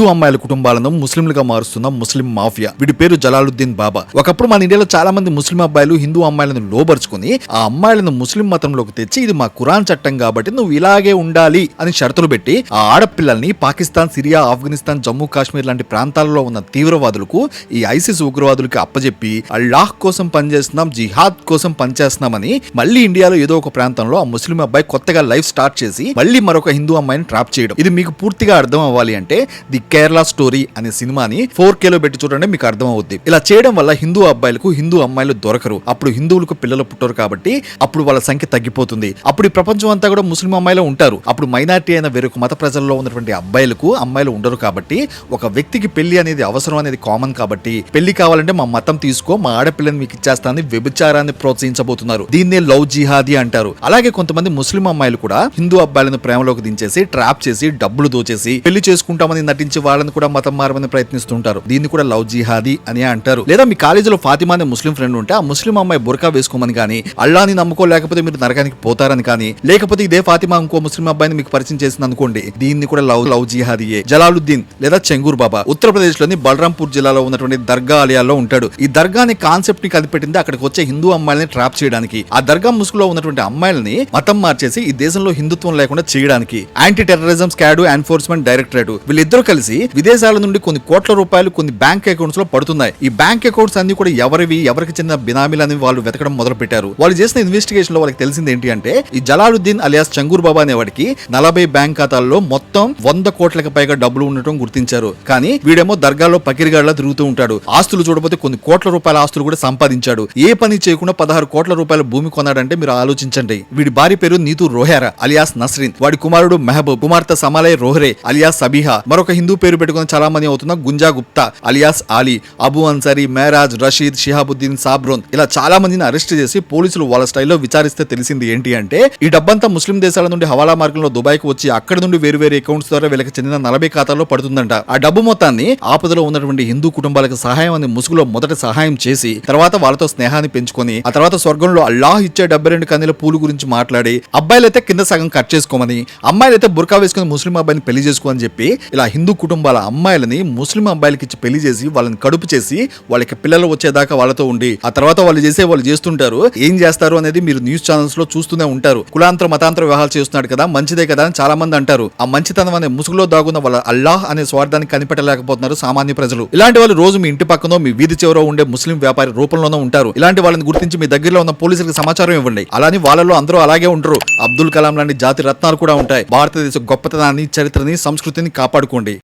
హిందూ అమ్మాయిల కుటుంబాలను ముస్లింలుగా మారుస్తున్న ముస్లిం మాఫియా. వీడి పేరు జలాలుద్దీన్ బాబా. ఒకప్పుడు మన ఇండియాలో చాలా మంది ముస్లిం అబ్బాయిలు హిందూ అమ్మాయిలను లోబరుచుకుని ఆ అమ్మాయిలను ముస్లిం మతంలోకి తెచ్చి ఇది మా కురాన్ చట్టం కాబట్టి నువ్వు ఇలాగే ఉండాలి అని షరతులు పెట్టి ఆ ఆడపిల్లల్ని పాకిస్తాన్ సిరియా ఆఫ్ఘనిస్తాన్ జమ్మూ కాశ్మీర్ లాంటి ప్రాంతాలలో ఉన్న తీవ్రవాదులకు ఈ ఐసిస్ ఉగ్రవాదులకి అప్పజెప్పి అల్లాహ్ కోసం పనిచేస్తున్నాం జిహాద్ కోసం పనిచేస్తున్నామని మళ్ళీ ఇండియాలో ఏదో ఒక ప్రాంతంలో ఆ ముస్లిం అబ్బాయి కొత్తగా లైఫ్ స్టార్ట్ చేసి మళ్ళీ మరొక హిందూ అమ్మాయిని ట్రాప్ చేయడం. ఇది మీకు పూర్తిగా అర్థం అవ్వాలి అంటే ది కేరళ స్టోరీ అనే సినిమాని ఫోర్ కేలో పెట్టి చూడండి మీకు అర్థమవుద్ది. ఇలా చేయడం వల్ల హిందూ అబ్బాయిలకు హిందూ అమ్మాయిలు దొరకరు. అప్పుడు హిందువులకు పిల్లలు పుట్టరు కాబట్టి అప్పుడు వాళ్ళ సంఖ్య తగ్గిపోతుంది. అప్పుడు ఈ ప్రపంచం అంతా కూడా ముస్లిం అమ్మాయిలు ఉంటారు. అప్పుడు మైనార్టీ అయిన వేరొక మత ప్రజల్లో ఉన్నటువంటి అబ్బాయిలకు అమ్మాయిలు ఉండరు కాబట్టి ఒక వ్యక్తికి పెళ్ళి అనేది అవసరం అనేది కామన్ కాబట్టి పెళ్ళి కావాలంటే మా మతం తీసుకో మా ఆడపిల్లని మీకు ఇచ్చేస్తానని వ్యభిచారాన్ని ప్రోత్సహించబోతున్నారు. దీన్నే లవ్ జిహాదీ అంటారు. అలాగే కొంతమంది ముస్లిం అమ్మాయిలు కూడా హిందూ అబ్బాయిలను ప్రేమలోకి దించేసి ట్రాప్ చేసి డబ్బులు దోచేసి పెళ్ళి చేసుకుంటామని నటించి వాళ్ళని కూడా మతం మారమని ప్రయత్నిస్తుంటారు. దీన్ని కూడా లవ్ జిహాదీ అని అంటారు. లేదా మీ కాలేజీలో ఫాతిమా అనే ముస్లిం ఫ్రెండ్ ఉంటే ఆ ముస్లిం అమ్మాయి బురకా వేసుకోమని కానీ అల్లాని నమ్ముకోలేకపోతే మీరు నరకానికి పోతారని కానీ లేకపోతే ఇదే ఫాతిమా ఇంకో ముస్లిం అబ్బాయిని మీకు పరిచయం చేసింది అనుకోండి దీన్ని కూడా లవ్ లవ్ జిహాదీయే. జలాలుద్దీన్ లేదా చెంగూర్ బాబా ఉత్తరప్రదేశ్లోని బలరాంపూర్ జిల్లాలో ఉన్నటువంటి దర్గా ఆలయాల్లో ఉంటాడు. ఈ దర్గా అనే కాన్సెప్ట్ని కనిపెట్టింది అక్కడికి వచ్చే హిందూ అమ్మాయిలని ట్రాప్ చేయడానికి. ఆ దర్గా ముసుగులో ఉన్నటువంటి అమ్మాయిలని మతం మార్చేసి ఈ దేశంలో హిందుత్వం లేకుండా చేయడానికి. Anti terrorism squad enforcement directorate వీళ్ళిద్దరూ కలిసి విదేశాల నుండి కొన్ని కోట్ల రూపాయలు కొన్ని బ్యాంక్ అకౌంట్స్లో పడుతున్నాయి. ఈ బ్యాంక్ అకౌంట్స్ అన్ని కూడా ఎవరివి ఎవరికి చెందిన బినామీలు అని వాళ్ళు వెతకడం మొదలు పెట్టారు వాళ్ళు చేసిన ఇన్వెస్టిగేషన్లో వాళ్ళకి తెలిసింది ఏంటి అంటే ఈ జలాలుద్దీన్ అలియాస్ చంగూర్ బాబా అనేవాడికి నలభై బ్యాంక్ ఖాతాల్లో మొత్తం వంద కోట్లకు పైగా డబ్బులు ఉండటం గుర్తించారు. కానీ వీడేమో దర్గాలో పకిరిగాడ్లా తిరుగుతూ ఉంటాడు. ఆస్తులు చూడబోతే కొన్ని కోట్ల రూపాయల ఆస్తులు కూడా సంపాదించాడు. ఏ పని చేయకుండా పదహారు కోట్ల రూపాయల భూమి కొన్నాడంటే మీరు ఆలోచించండి. వీడి భార్య పేరు నీతు రోహేరా అలియాస్ నస్రీన్. వాడి కుమారుడు మెహబూబ్ కుమార్తె సమాలయ్ రోహరే అలియాస్ సబీహా. మరొక హిందూ పేరు పెట్టుకున్న చాలా మంది అవుతున్న గుంజా గుప్తా అలియాస్ ఆలీ అబు అన్సారీ మేరాజ్ రషీద్ షిహాబుద్దీన్ సాబ్రోన్. ఇలా చాలా మందిని అరెస్ట్ చేసి పోలీసులు వాళ్ళ స్టైల్లో విచారిస్తే తెలిసింది ఏంటి అంటే ఈ డబ్బంతా ముస్లిం దేశాల నుండి హవాలా మార్గంలో దుబాయ్కి వచ్చి అక్కడ నుండి వేరువేరు అకౌంట్స్ ద్వారా వీళ్ళకి చెందిన నలభై ఖాతాల్లో పడుతుందంట. ఆ డబ్బు మొత్తాన్ని ఆపదలో ఉన్నటువంటి హిందూ కుటుంబాలకు సహాయం అని ముసుగులో మొదట సహాయం చేసి తర్వాత వాళ్ళతో స్నేహాన్ని పెంచుకొని ఆ తర్వాత స్వర్గంలో అల్లాహ్ ఇచ్చే డెబ్బై రెండు కందిల పూలు గురించి మాట్లాడి అబ్బాయిలైతే కింద సగం కట్ చేసుకోమని అమ్మాయిలైతే బుర్కా వేసుకుని ముస్లిం అబ్బాయిని పెళ్ళి చేసుకోమని చెప్పి ఇలా హిందూ కుటుంబాల అమ్మాయిలని ముస్లిం అబ్బాయిలకి ఇచ్చి పెళ్ళి చేసి వాళ్ళని కడుపు చేసి వాళ్ళకి పిల్లలు వచ్చేదాకా వాళ్ళతో ఉండి ఆ తర్వాత వాళ్ళు చేసే వాళ్ళు చేస్తుంటారు. ఏం చేస్తారు అనేది మీరు న్యూస్ ఛానల్స్లో చూస్తూనే ఉంటారు. కులాంతర మతాంతర వివాహాలు చేస్తున్నాడు కదా మంచిదే కదా అని చాలా మంది అంటారు. ఆ మంచితనం అనే ముసుగులో దాగున్న వాళ్ళ అల్లాహ్ అనే స్వార్థాన్ని కనిపెట్టలేకపోతున్నారు సామాన్య ప్రజలు. ఇలాంటి వాళ్ళు రోజు మీ ఇంటి పక్కనో మీ వీధి చివరో ఉండే ముస్లిం వ్యాపారి రూపంలోనూ ఉంటారు. ఇలాంటి వాళ్ళని గుర్తించి మీ దగ్గరలో ఉన్న పోలీసులకు సమాచారం ఇవ్వండి. అలానే వాళ్ళలో అందరూ అలాగే ఉంటారు అబ్దుల్ కలాం లాంటి జాతి రత్నాలు కూడా ఉంటాయి. భారతదేశ గొప్పతనాన్ని చరిత్రని సంస్కృతిని కాపాడుకోండి.